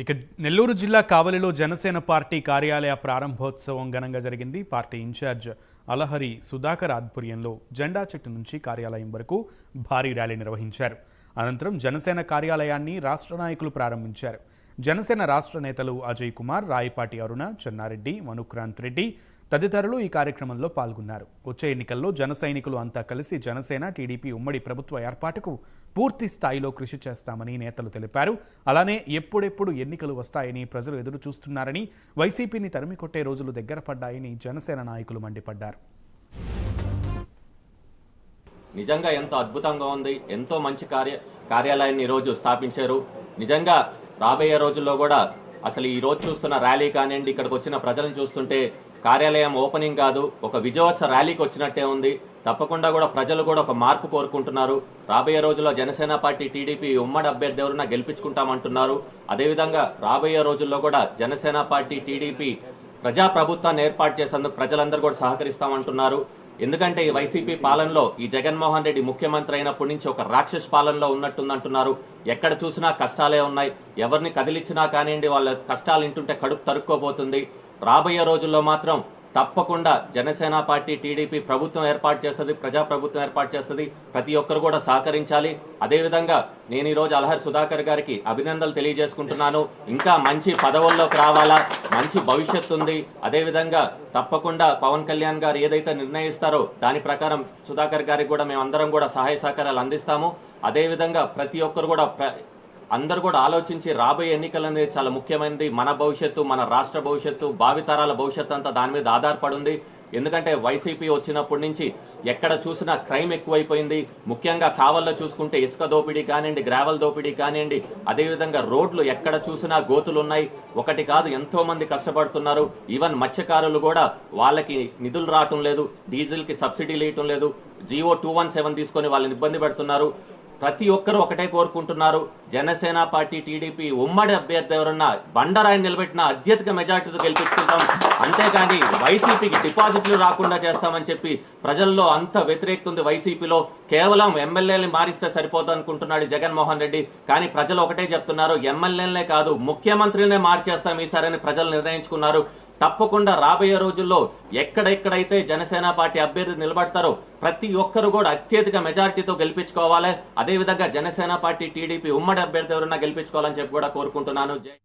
ఇక నెల్లూరు జిల్లా కావలిలో జనసేన పార్టీ కార్యాలయ ప్రారంభోత్సవం ఘనంగా జరిగింది. పార్టీ ఇన్ఛార్జ్ అలహరి సుధాకర్ ఆధ్వర్యంలో జెండా చెట్టు నుంచి కార్యాలయం వరకు భారీ ర్యాలీ నిర్వహించారు. అనంతరం జనసేన కార్యాలయాన్ని రాష్ట్ర నాయకులు ప్రారంభించారు. జనసేన రాష్ట్ర నేతలు అజయ్ కుమార్ రాయపాటి అరుణ చెన్నారెడ్డి మనుక్రాంత్ రెడ్డి తదితరులు ఈ కార్యక్రమంలో పాల్గొన్నారు. వచ్చే ఎన్నికల్లో జన సైనికులు అంతా కలిసి జనసేన టీడీపీ ఉమ్మడి ప్రభుత్వ ఏర్పాటుకు పూర్తి స్థాయిలో కృషి చేస్తామని నేతలు తెలిపారు. అలానే ఎప్పుడెప్పుడు ఎన్నికలు వస్తాయని ప్రజలు ఎదురు చూస్తున్నారని వైసీపీని తరిమికొట్టే రోజులు దగ్గర పడ్డాయని జనసేన నాయకులు మండిపడ్డారు. నిజంగా ఎంతో అద్భుతంగా ఉంది ఎంతో మంచి కార్య కార్యాలయాన్ని ఈరోజు స్థాపించారు. నిజంగా రాబోయే రోజుల్లో కూడా అసలు ఈ రోజు చూస్తున్న ర్యాలీ కానివ్వండి ఇక్కడికి వచ్చిన ప్రజలను చూస్తుంటే కార్యాలయం ఓపెనింగ్ కాదు ఒక విజయోత్సవ ర్యాలీకి వచ్చినట్టే ఉంది. తప్పకుండా కూడా ప్రజలు కూడా ఒక మార్పు కోరుకుంటున్నారు. రాబోయే రోజుల్లో జనసేన పార్టీ టీడీపీ ఉమ్మడి అభ్యర్థి ఎవరన్నా గెలిపించుకుంటామంటున్నారు. అదేవిధంగా రాబోయే రోజుల్లో కూడా జనసేన పార్టీ టీడీపీ ప్రజా ప్రభుత్వాన్ని ఏర్పాటు చేసేందుకు ప్రజలందరూ కూడా సహకరిస్తామంటున్నారు. ఎందుకంటే ఈ వైసీపీ పాలనలో ఈ జగన్మోహన్ రెడ్డి ముఖ్యమంత్రి అయినప్పటి నుంచి ఒక రాక్షస పాలనలో ఉన్నట్టుందంటున్నారు. ఎక్కడ చూసినా కష్టాలే ఉన్నాయి. ఎవరిని కదిలిచ్చినా కానివ్వండి వాళ్ళ కష్టాలు ఇంటుంటే కడుపు తరుక్కోబోతుంది. రాబోయే రోజుల్లో మాత్రం తప్పకుండా జనసేన పార్టీ టీడీపీ ప్రభుత్వం ఏర్పాటు చేస్తుంది ప్రజా ప్రభుత్వం ఏర్పాటు చేస్తుంది. ప్రతి ఒక్కరు కూడా సహకరించాలి. అదేవిధంగా నేను ఈరోజు అలహర్ సుధాకర్ గారికి అభినందనలు తెలియజేసుకుంటున్నాను. ఇంకా మంచి పదవుల్లోకి రావాలా? మంచి భవిష్యత్తు ఉంది. అదేవిధంగా తప్పకుండా పవన్ కళ్యాణ్ గారు ఏదైతే నిర్ణయిస్తారో దాని ప్రకారం సుధాకర్ గారికి కూడా మేము అందరం కూడా సహాయ సహకారాలు అందిస్తాము. అదేవిధంగా ప్రతి ఒక్కరు కూడా ప్ర- అందరు కూడా ఆలోచించి రాబోయే ఎన్నికలు అనేది చాలా ముఖ్యమైనది. మన భవిష్యత్తు మన రాష్ట్ర భవిష్యత్తు భావితరాల భవిష్యత్తు అంతా దాని మీద ఆధారపడి ఉంది ఎందుకంటే వైసీపీ వచ్చినప్పటి నుంచి ఎక్కడ చూసినా క్రైమ్ ఎక్కువైపోయింది. ముఖ్యంగా కావల్లో చూసుకుంటే ఇసుక దోపిడీ కానివ్వండి గ్రావెల్ దోపిడీ కానివ్వండి అదేవిధంగా రోడ్లు ఎక్కడ చూసినా గోతులు ఉన్నాయి ఒకటి కాదు ఎంతో మంది కష్టపడుతున్నారు. ఈవెన్ మత్స్యకారులు కూడా వాళ్ళకి నిధులు రావటం లేదు డీజిల్కి సబ్సిడీ లేయటం లేదు. జియో టూ వన్ సెవెన్ తీసుకొని వాళ్ళని ఇబ్బంది పెడుతున్నారు. ప్రతి ఒక్కరూ ఒకటే కోరుకుంటున్నారు. జనసేన పార్టీ టీడీపీ ఉమ్మడి అభ్యర్థి ఎవరన్నా బండరాయి నిలబెట్టిన అత్యధిక మెజార్టీతో గెలిపించుకుంటాం. అంతేకాని వైసీపీకి డిపాజిట్లు రాకుండా చేస్తామని చెప్పి ప్రజల్లో అంత వ్యతిరేకత ఉంది వైసీపీలో. కేవలం ఎమ్మెల్యేని మారిస్తే సరిపోదు అనుకుంటున్నాడు జగన్మోహన్ రెడ్డి. కానీ ప్రజలు ఒకటే చెప్తున్నారు ఎమ్మెల్యేలనే కాదు ముఖ్యమంత్రినే మార్చేస్తాం ఈసారని ప్రజలు నిర్ణయించుకున్నారు. తప్పకుండా రాబోయే రోజుల్లో ఎక్కడెక్కడైతే జనసేన పార్టీ అభ్యర్థి నిలబడతారో ప్రతి ఒక్కరు కూడా అత్యధిక మెజారిటీతో గెలిపించుకోవాలి. అదేవిధంగా జనసేన పార్టీ టీడీపీ ఉమ్మడి అభ్యర్థి ఎవరన్నా గెలిపించుకోవాలని చెప్పి కూడా కోరుకుంటున్నాను. జై